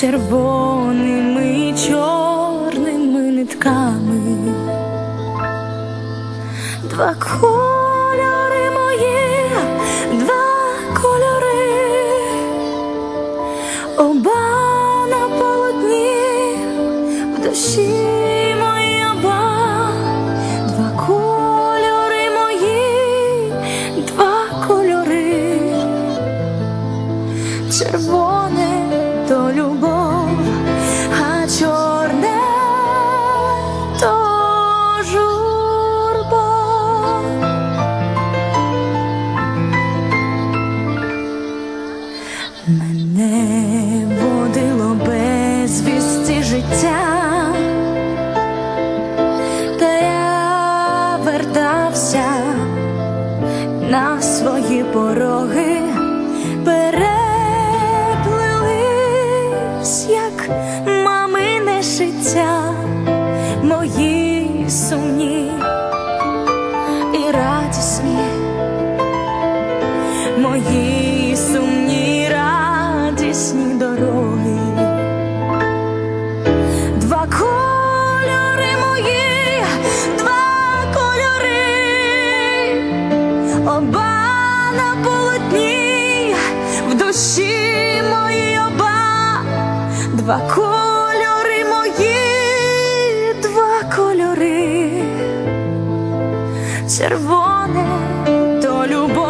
червоними і чорними нитками. Два кольори мої, два кольори, оба на полотні в душі Мене водило безвісті життя, та я вертався на свої пороги, переплились, як мамине шиття, мої сумні і радісні мої сумні оба на полотні, в душі мої оба, два кольори мої, два кольори, червоне то любов.